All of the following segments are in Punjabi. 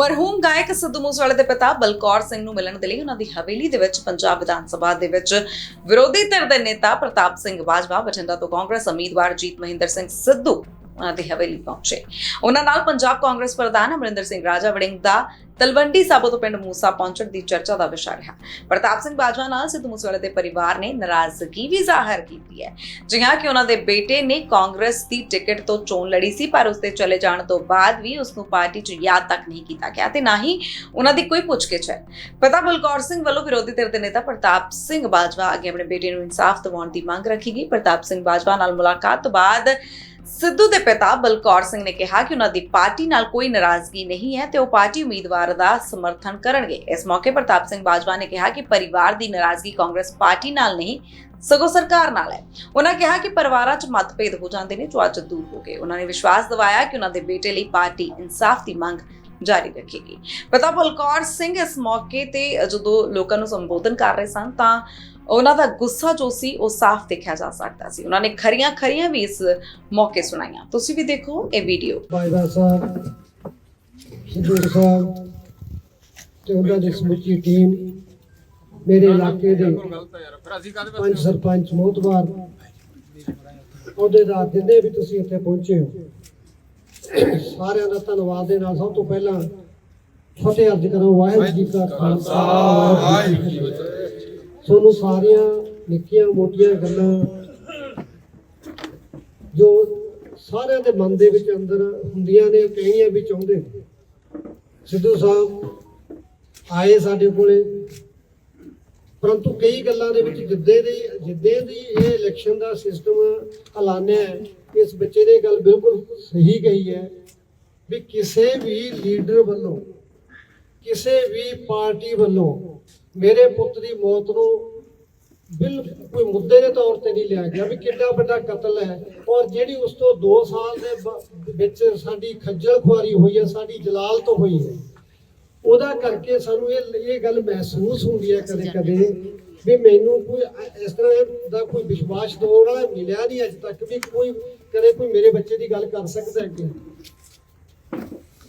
ਮਰਹੂਮ ਗਾਇਕ ਸਿੱਧੂ ਮੂਸੇਵਾਲੇ ਦੇ ਪਿਤਾ ਬਲਕੌਰ ਸਿੰਘ ਨੂੰ ਮਿਲਣ ਦੇ ਲਈ ਉਹਨਾਂ ਦੀ ਹਵੇਲੀ ਦੇ ਵਿੱਚ ਪੰਜਾਬ ਵਿਧਾਨ ਸਭਾ ਦੇ ਵਿੱਚ ਵਿਰੋਧੀ ਧਿਰ ਦੇ ਨੇਤਾ ਪ੍ਰਤਾਪ ਸਿੰਘ ਬਾਜਵਾ, ਬਠਿੰਡਾ ਤੋਂ ਕਾਂਗਰਸ ਉਮੀਦਵਾਰ ਜੀਤ ਮਹਿੰਦਰ ਸਿੰਘ ਸਿੱਧੂ ਉਹਨਾਂ ਦੀ ਹਵੇਲੀ ਪਹੁੰਚੇ। ਉਹਨਾਂ ਨਾਲ ਪੰਜਾਬ ਕਾਂਗਰਸ ਪ੍ਰਧਾਨ ਅਮਰਿੰਦਰ ਸਿੰਘ ਰਾਜਾ ਵੜਿੰਗ ਦਾ ਤਲਵੰਡੀ ਸਾਬੋ ਤੋਂ ਪਿੰਡ ਮੂਸਾ ਪਹੁੰਚਣ ਦੀ ਚਰਚਾ ਦਾ ਵਿਸ਼ਾ ਰਿਹਾ। ਪ੍ਰਤਾਪ ਸਿੰਘ ਬਾਜਵਾ ਨਾਲ ਸਿੱਧੂ ਮੂਸੇਵਾਲੇ ਦੇ ਪਰਿਵਾਰ ਨੇ ਨਾਰਾਜ਼ਗੀ ਵੀ ਜ਼ਾਹਰ ਕੀਤੀ ਹੈ। ਜੀ ਕਿ ਉਹਨਾਂ ਦੇ ਬੇਟੇ ਨੇ ਕਾਂਗਰਸ ਦੀ ਟਿਕਟ ਤੋਂ ਚੋਣ ਲੜੀ ਸੀ, ਪਰ ਉਸਦੇ ਚਲੇ ਜਾਣ ਤੋਂ ਬਾਅਦ ਵੀ ਉਸ ਨੂੰ ਪਾਰਟੀ 'ਚ ਯਾਦ ਤੱਕ ਨਹੀਂ ਕੀਤਾ ਗਿਆ ਤੇ ਨਾ ਹੀ ਉਹਨਾਂ ਦੀ ਕੋਈ ਪੁੱਛਗਿੱਛ ਹੈ। ਪਤਾ ਬਲਕੌਰ ਸਿੰਘ ਵੱਲੋਂ ਵਿਰੋਧੀ ਧਿਰ ਦੇ ਨੇਤਾ ਪ੍ਰਤਾਪ ਸਿੰਘ ਬਾਜਵਾ ਅੱਗੇ ਆਪਣੇ ਬੇਟੇ ਨੂੰ ਇਨਸਾਫ ਦਿਵਾਉਣ ਦੀ ਮੰਗ ਰੱਖੀ ਗਈ। ਪ੍ਰਤਾਪ ਸਿੰਘ ਬਾਜਵਾ ਨਾਲ ਮੁਲਾਕਾਤ ਤੋਂ ਬਾਅਦ ਸਿੱਧੂ ਦੇ ਪਿਤਾ ਬਲਕੌਰ ਸਿੰਘ ਨੇ ਕਿਹਾ ਕਿ ਉਹਨਾਂ ਦੀ ਪਾਰਟੀ ਨਾਲ ਕੋਈ ਨਾਰਾਜ਼ਗੀ ਨਹੀਂ ਹੈ ਤੇ ਉਹ ਪਾਰਟੀ ਉਮੀਦਵਾਰ ਦਾ ਸਮਰਥਨ ਕਰਨਗੇ। ਇਸ ਮੌਕੇ ਪ੍ਰਤਾਪ ਸਿੰਘ ਬਾਜਵਾ ਨੇ ਕਿਹਾ ਕਿ ਪਰਿਵਾਰ ਦੀ ਨਾਰਾਜ਼ਗੀ ਕਾਂਗਰਸ ਪਾਰਟੀ ਨਾਲ ਨਹੀਂ, ਸਗੋਂ ਸਰਕਾਰ ਨਾਲ ਹੈ। ਉਹਨਾਂ ਕਿਹਾ ਕਿ ਪਰਿਵਾਰਾਂ 'ਚ ਮਤਭੇਦ ਹੋ ਜਾਂਦੇ ਨੇ, ਜੋ ਅੱਜ ਦੂਰ ਹੋ ਗਏ। ਉਹਨਾਂ ਨੇ ਵਿਸ਼ਵਾਸ ਦਿਵਾਇਆ ਕਿ ਉਹਨਾਂ ਦੇ ਬੇਟੇ ਲਈ ਪਾਰਟੀ ਇਨਸਾਫ ਦੀ ਮੰਗ ਜਾਰੀ ਰੱਖੇਗੀ। ਪਤਾ ਬਲਕੌਰ ਸਿੰਘ ਇਸ ਮੌਕੇ ਤੇ ਜਦੋਂ ਲੋਕਾਂ ਨੂੰ ਸੰਬੋਧਨ ਕਰ ਰਹੇ ਸਨ ਤਾਂ ਉਹਨਾਂ ਦਾ ਗੁੱਸਾ ਜੋ ਸੀ ਉਹ ਸਾਫ਼ ਦੇਖਿਆ ਜਾ ਸਕਦਾ ਸੀ। ਉਹਨਾਂ ਨੇ ਖਰੀਆਂ ਖਰੀਆਂ ਵੀ ਇਸ ਮੌਕੇ ਸੁਣਾਈਆਂ। ਤੁਸੀਂ ਵੀ ਦੇਖੋ ਇਹ ਵੀਡੀਓ। ਬਾਈਦਾ ਸਾਹਿਬ ਸਿੱਧੂ ਸਾਹਿਬ ਤੇ ਉਹਨਾਂ ਦੀ ਸਮੁੱਚੀ ਟੀਮ ਮੇਰੇ ਇਲਾਕੇ ਦੇ ਪੰਜ ਸਰਪੰਚ ਮੋਤਬਾਰ ਅਹੁਦੇਦਾਰ ਜਿੰਨੇ ਵੀ ਤੁਸੀਂ ਇੱਥੇ ਪਹੁੰਚੇ ਹੋ ਸਾਰਿਆਂ ਦਾ ਧੰਨਵਾਦ ਦੇ ਨਾਲ ਸਭ ਤੋਂ ਪਹਿਲਾਂ ਫਤਿਹ ਅਰਜ ਕਰਾਂ ਵਾਹਿਗੁਰੂ ਜੀ ਕਾ ਖਾਲਸਾ। ਵਾਹਿਗੁਰੂ ਜੀ ਕੀ ਫਤਿਹ। ਤੁਹਾਨੂੰ ਸਾਰੀਆਂ ਨਿੱਕੀਆਂ ਮੋਟੀਆਂ ਗੱਲਾਂ ਜੋ ਸਾਰਿਆਂ ਦੇ ਮਨ ਦੇ ਵਿੱਚ ਅੰਦਰ ਹੁੰਦੀਆਂ ਨੇ ਕਹਿਣੀਆਂ ਵੀ ਚਾਹੁੰਦੇ ਨੇ ਸਿੱਧੂ ਸਾਹਿਬ ਆਏ ਸਾਡੇ ਕੋਲੇ, ਪਰੰਤੂ ਕਈ ਗੱਲਾਂ ਦੇ ਵਿੱਚ ਜਿੱਦੇ ਦੀ ਜਿੱਦੇ ਦੀ ਇਹ ਇਲੈਕਸ਼ਨ ਦਾ ਸਿਸਟਮ ਐਲਾਨਿਆ ਇਸ ਬੱਚੇ ਨੇ ਗੱਲ ਬਿਲਕੁਲ ਸਹੀ ਕਹੀ ਹੈ ਵੀ ਕਿਸੇ ਵੀ ਲੀਡਰ ਵੱਲੋਂ ਕਿਸੇ ਵੀ ਪਾਰਟੀ ਵੱਲੋਂ ਮੇਰੇ ਪੁੱਤ ਦੀ ਮੌਤ ਨੂੰ ਬਿਲਕੁਲ ਕੋਈ ਮੁੱਦੇ ਦੇ ਤੌਰ ਤੇ ਨਹੀਂ ਲਿਆ ਗਿਆ ਵੀ ਕਿੰਨਾ ਵੱਡਾ ਕਤਲ ਹੈ ਔਰ ਜਿਹੜੀ ਉਸ ਤੋਂ 2 ਸਾਲ ਦੇ ਵਿੱਚ ਸਾਡੀ ਖੱਜਲ ਖੁਆਰੀ ਹੋਈ ਹੈ ਸਾਡੀ ਜਲਾਲਤ ਹੋਈ ਹੈ ਉਹਦਾ ਕਰਕੇ ਸਾਨੂੰ ਇਹ ਇਹ ਗੱਲ ਮਹਿਸੂਸ ਹੁੰਦੀ ਹੈ ਕਦੇ ਕਦੇ ਵੀ ਮੈਨੂੰ ਕੋਈ ਇਸ ਤਰ੍ਹਾਂ ਦਾ ਕੋਈ ਵਿਸ਼ਵਾਸ ਵਾਲਾ ਮਿਲਿਆ ਨਹੀਂ ਅੱਜ ਤੱਕ ਵੀ ਕੋਈ ਕਦੇ ਕੋਈ ਮੇਰੇ ਬੱਚੇ ਦੀ ਗੱਲ ਕਰ ਸਕਦਾ ਹੈ ਕਿ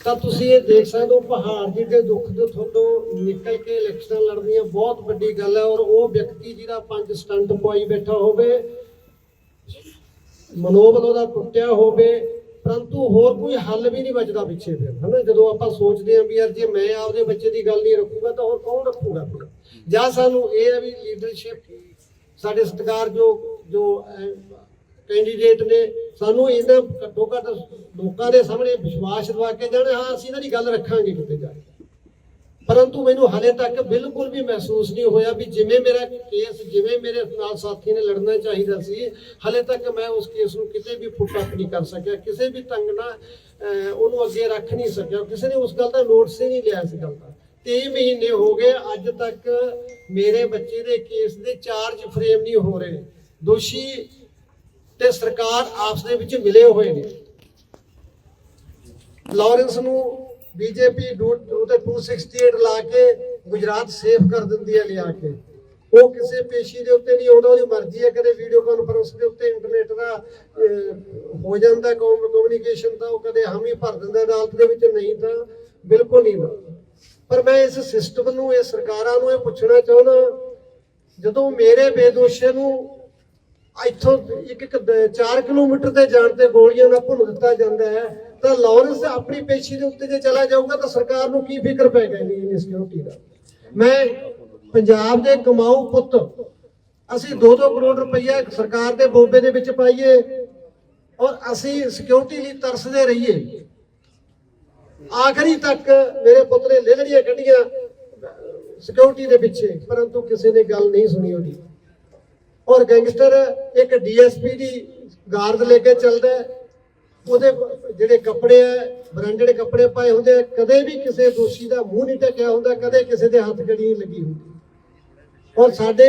ਤਾਂ ਤੁਸੀਂ ਇਹ ਦੇਖ ਸਕਦੇ ਹੋ, ਪਹਾੜ ਜੀ ਦੇ ਦੁੱਖ ਦੇ ਥੱਲੋਂ ਨਿਕਲ ਕੇ ਇਲੈਕਸ਼ਨਾਂ ਲੜਨੀਆਂ ਬਹੁਤ ਵੱਡੀ ਗੱਲ ਹੈ ਔਰ ਉਹ ਵਿਅਕਤੀ ਜਿਹਦਾ ਪੰਜ ਸਟੰਟ ਪਵਾਈ ਬੈਠਾ ਹੋਵੇ ਮਨੋਬਲ ਉਹਦਾ ਟੁੱਟਿਆ ਹੋਵੇ, ਪਰੰਤੂ ਹੋਰ ਕੋਈ ਹੱਲ ਵੀ ਨਹੀਂ ਬਚਦਾ ਪਿੱਛੇ ਫਿਰ, ਹਨਾ? ਜਦੋਂ ਆਪਾਂ ਸੋਚਦੇ ਹਾਂ ਵੀ ਯਾਰ ਜੇ ਮੈਂ ਆਪਦੇ ਬੱਚੇ ਦੀ ਗੱਲ ਨਹੀਂ ਰੱਖੂਗਾ ਤਾਂ ਹੋਰ ਕੌਣ ਰੱਖੂਗਾ ਫਿਰ? ਜਾਂ ਸਾਨੂੰ ਇਹ ਹੈ ਵੀ ਲੀਡਰਸ਼ਿਪ ਸਾਡੇ ਸਤਿਕਾਰ ਜੋ ਜੋ ਕੈਂਡੀਡੇਟ ਨੇ ਸਾਨੂੰ ਇਹਨਾਂ ਘੱਟੋ ਘੱਟ ਲੋਕਾਂ ਦੇ ਸਾਹਮਣੇ ਵਿਸ਼ਵਾਸ ਦਿਵਾ ਕੇ ਜਾਣ, ਹਾਂ, ਅਸੀਂ ਇਹਨਾਂ ਦੀ ਗੱਲ ਰੱਖਾਂਗੇ ਕਿਤੇ ਜਾ ਕੇ। ਪਰੰਤੂ ਮੈਨੂੰ ਹਾਲੇ ਤੱਕ ਬਿਲਕੁਲ ਵੀ ਮਹਿਸੂਸ ਨਹੀਂ ਹੋਇਆ ਵੀ ਜਿਵੇਂ ਮੇਰਾ ਕੇਸ, ਜਿਵੇਂ ਮੇਰੇ ਨਾਲ ਸਾਥੀ ਨੇ ਲੜਨਾ ਚਾਹੀਦਾ ਸੀ, ਹਾਲੇ ਤੱਕ ਮੈਂ ਉਸ ਕੇਸ ਨੂੰ ਕਿਤੇ ਵੀ ਫੁੱਟ ਅਪ ਨਹੀਂ ਕਰ ਸਕਿਆ, ਕਿਸੇ ਵੀ ਤੰਗ ਨਾਲ ਉਹਨੂੰ ਅੱਗੇ ਰੱਖ ਨਹੀਂ ਸਕਿਆ, ਕਿਸੇ ਨੇ ਉਸ ਗੱਲ ਦਾ ਨੋਟਿਸ ਹੀ ਨਹੀਂ ਲਿਆ ਇਸ ਗੱਲ ਦਾ। 23 ਮਹੀਨੇ ਹੋ ਗਏ, ਅੱਜ ਤੱਕ ਮੇਰੇ ਬੱਚੇ ਦੇ ਕੇਸ ਦੇ ਚਾਰਜ ਫਰੇਮ ਨਹੀਂ ਹੋ ਰਹੇ। ਦੋਸ਼ੀ ਤੇ ਸਰਕਾਰ ਆਪਸ ਦੇ ਵਿੱਚ ਮਿਲੇ ਹੋਏ ਨੇ। ਲਾਰੈਂਸ ਨੂੰ ਬੀਜੇਪੀ ਉਹਦੇ 268 ਲਾ ਕੇ ਗੁਜਰਾਤ ਸੇਫ ਕਰ ਦਿੰਦੀ ਹੈ ਲਿਆ ਕੇ। ਉਹ ਕਿਸੇ ਪੇਸ਼ੀ ਦੇ ਉੱਤੇ ਨਹੀਂ ਆਉਂਦਾ ਉਹਦੀ ਮਰਜ਼ੀ ਹੈ, ਕਦੇ ਵੀਡੀਓ ਕਾਨਫਰੰਸ ਦੇ ਉੱਤੇ ਇੰਟਰਨੈਟ ਦਾ ਹੋ ਜਾਂਦਾ ਕਮਿਊਨੀਕੇਸ਼ਨ ਤਾਂ ਉਹ ਕਦੇ ਹਮੀ ਭਰ ਦਿੰਦਾ, ਅਦਾਲਤ ਦੇ ਵਿੱਚ ਨਹੀਂ ਤਾਂ ਬਿਲਕੁਲ ਨਹੀਂ। ਪਰ ਮੈਂ ਇਸ ਸਿਸਟਮ ਨੂੰ ਇਹ ਸਰਕਾਰਾਂ ਨੂੰ ਇਹ ਪੁੱਛਣਾ ਚਾਹੁੰਦਾ, ਜਦੋਂ ਮੇਰੇ ਬੇਦੋਸ਼ੇ ਨੂੰ ਇੱਥੋਂ ਇੱਕ ਇੱਕ 4 ਕਿਲੋਮੀਟਰ ਤੇ ਜਾਣ ਤੇ ਗੋਲੀਆਂ ਨਾਲ ਭੁੰਨ ਦਿੱਤਾ ਜਾਂਦਾ ਹੈ। ਤਾਂ ਲਾਰੈਂਸ ਆਪਣੀ ਪੇਸ਼ੀ ਦੇ ਉੱਤੇ ਜੇ ਚਲਾ ਜਾਊਗਾ ਤਾਂ ਸਰਕਾਰ ਨੂੰ ਕੀ ਫਿਕਰ ਪੈ ਗਈ ਨਹੀਂ ਸਿਕਿਉਰਿਟੀ ਦਾ? ਮੈਂ ਪੰਜਾਬ ਦੇ ਕਮਾਊ ਪੁੱਤ, ਅਸੀਂ 2-2 ਕਰੋੜ ਰੁਪਈਆ ਸਰਕਾਰ ਦੇ ਬੋਬੇ ਦੇ ਵਿੱਚ ਪਾਈਏ ਔਰ ਅਸੀਂ ਸਿਕਿਉਰਿਟੀ ਲਈ ਤਰਸਦੇ ਰਹੀਏ। ਆਖਰੀ ਤੱਕ ਮੇਰੇ ਪੁੱਤ ਨੇ ਲੇਲੜੀਆਂ ਕੱਢੀਆਂ ਸਿਕਿਉਰਿਟੀ ਦੇ ਪਿੱਛੇ, ਪਰੰਤੂ ਕਿਸੇ ਨੇ ਗੱਲ ਨਹੀਂ ਸੁਣੀ ਉਹਦੀ। ਔਰ ਗੈਂਗਸਟਰ ਇੱਕ ਡੀਐਸਪੀ ਦੀ ਗਾਰਡ ਲੈ ਕੇ ਚੱਲਦਾ ਉਹਦੇ ਜਿਹੜੇ ਕੱਪੜੇ ਆ ਬ੍ਰਾਂਡਡ ਕੱਪੜੇ ਪਾਏ ਹੁੰਦੇ ਆ, ਕਦੇ ਵੀ ਕਿਸੇ ਦੋਸ਼ੀ ਦਾ ਮੂੰਹ ਨਹੀਂ ਢੱਕਿਆ ਹੁੰਦਾ ਕਦੇ ਕਿਸੇ ਦੇ ਹੱਥ ਗੜੀ ਨਹੀਂ ਲੱਗੀ ਹੁੰਦੀ। ਔਰ ਸਾਡੇ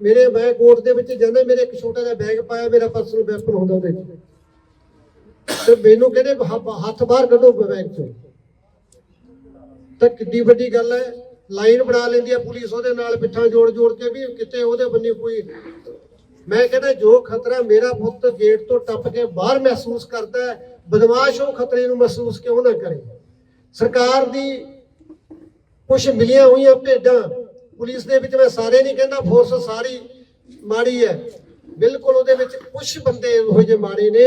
ਮੇਰੇ ਮੈਂ ਕੋਰਟ ਦੇ ਵਿੱਚ ਜਾਂਦਾ ਮੇਰੇ ਇੱਕ ਛੋਟਾ ਜਿਹਾ ਬੈਗ ਪਾਇਆ ਮੇਰਾ ਪਰਸਨਲ ਵੈਪਨ ਹੁੰਦਾ ਉਹਦੇ ਵਿੱਚ। ਤੇ ਮੈਨੂੰ ਕਹਿੰਦੇ ਹੱਥ ਬਾਹਰ ਕੱਢੋ ਬੈਗ ਚੋਂ। ਤਾਂ ਕਿੱਡੀ ਵੱਡੀ ਗੱਲ ਹੈ। ਲਾਈਨ ਬਣਾ ਲੈਂਦੀ ਹੈ ਪੁਲਿਸ ਉਹਦੇ ਨਾਲ ਪਿੱਠਾਂ ਜੋੜ ਜੋੜ ਕੇ ਵੀ ਕਿਤੇ ਉਹਦੇ ਬੰਨੇ ਕੋਈ ਮੈਂ ਕਹਿੰਦਾ ਜੋ ਖਤਰਾ ਮੇਰਾ ਪੁੱਤ ਗੇਟ ਤੋਂ ਟੱਪ ਕੇ ਬਾਹਰ ਮਹਿਸੂਸ ਕਰਦਾ ਹੈ, ਬਦਮਾਸ਼ ਉਹ ਖਤਰੇ ਨੂੰ ਮਹਿਸੂਸ ਕਿਉਂ ਨਾ ਕਰੇ? ਸਰਕਾਰ ਦੀ ਕੁਝ ਮਿਲੀਆਂ ਹੋਈਆਂ ਭੇਡਾਂ, ਪੁਲਿਸ ਦੇ ਵਿੱਚ ਮੈਂ ਸਾਰੇ ਨਹੀਂ ਕਹਿੰਦਾ ਫੋਰਸ ਸਾਰੀ ਮਾੜੀ ਹੈ। ਬਿਲਕੁਲ ਉਹਦੇ ਵਿੱਚ ਕੁਝ ਬੰਦੇ ਇਹੋ ਜਿਹੇ ਮਾੜੇ ਨੇ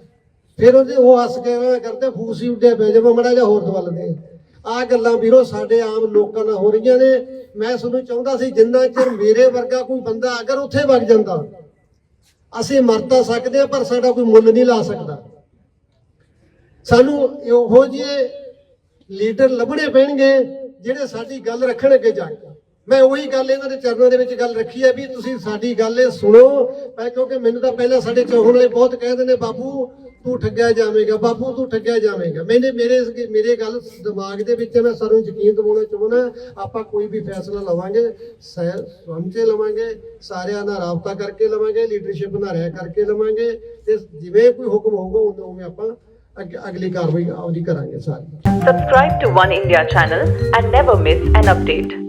ਫਿਰ ਉਹਦੇ ਉਹ ਹੱਸ ਕੇ ਉਹ ਕਰਦੇ, ਫੂਸੀ ਉੱਡਿਆ ਪੈ ਜਾਵਾ ਮੜਾ ਜਾ ਹੋਰ ਦਵਲ ਦੇ ਆ ਗੱਲਾਂ ਵੀਰੋ ਸਾਡੇ ਆਮ ਲੋਕਾਂ ਨਾਲ ਹੋ ਰਹੀਆਂ ਨੇ। ਮੈਂ ਤੁਹਾਨੂੰ ਚਾਹੁੰਦਾ ਸੀ ਜਿੰਨਾ ਚਿਰ ਮੇਰੇ ਵਰਗਾ ਕੋਈ ਬੰਦਾ ਅਗਰ ਉੱਥੇ ਵਗ ਜਾਂਦਾ, ਅਸੀਂ ਮਰ ਤਾਂ ਸਕਦੇ ਹਾਂ, ਪਰ ਸਾਡਾ ਕੋਈ ਮੁੱਲ ਨਹੀਂ ਲਾ ਸਕਦਾ। ਸਾਨੂੰ ਇਹੋ ਜਿਹੇ ਲੀਡਰ ਲੱਭਣੇ ਪੈਣਗੇ ਜਿਹੜੇ ਸਾਡੀ ਗੱਲ ਰੱਖਣ ਅੱਗੇ ਜਾ ਕੇ। ਮੈਂ ਉਹੀ ਗੱਲ ਇਹਨਾਂ ਦੇ ਚਰਨਾਂ ਦੇ ਵਿੱਚ ਗੱਲ ਰੱਖੀ ਹੈ ਵੀ ਤੁਸੀਂ ਸਾਡੀ ਗੱਲ ਇਹ ਸੁਣੋ। ਪਰ ਕਿਉਂਕਿ ਮੈਨੂੰ ਤਾਂ ਪਹਿਲਾਂ ਸਾਡੇ ਚੌਹਣ ਵਾਲੇ ਬਹੁਤ ਕਹਿੰਦੇ ਨੇ, ਬਾਪੂ, ਤੂੰ ਠੱਗਿਆ ਜਾਵੇਂਗਾ, ਬਾਪੂ, ਤੂੰ ਠੱਗਿਆ ਜਾਵੇਂਗਾ। ਮੈਨੇ ਮੇਰੇ ਮੇਰੇ ਗੱਲ ਦਿਮਾਗ ਦੇ ਵਿੱਚ ਮੈਂ ਸਰੋਂ ਯਕੀਨ ਦਿਵਾਉਣਾ ਚਾਹੁੰਦਾ ਆਪਾਂ ਕੋਈ ਵੀ ਫੈਸਲਾ ਲਵਾਂਗੇ, ਸਹਿ, ਸਮਝੇ ਲਵਾਂਗੇ, ਸਾਰਿਆਂ ਨਾਲ ਰਾਬਤਾ ਕਰਕੇ ਲਵਾਂਗੇ, ਲੀਡਰਸ਼ਿਪ ਨਾਲ ਰਹਿ ਕਰਕੇ ਲਵਾਂਗੇ ਤੇ ਜਿਵੇਂ ਕੋਈ ਹੁਕਮ ਹੋਊਗਾ, ਉਦੋਂ ਉਵੇਂ ਆਪਾਂ ਅਗਲੀ ਕਾਰਵਾਈ ਆਪਦੀ ਕਰਾਂਗੇ ਸਾਰੀ। Subscribe to One India channel and never miss an update.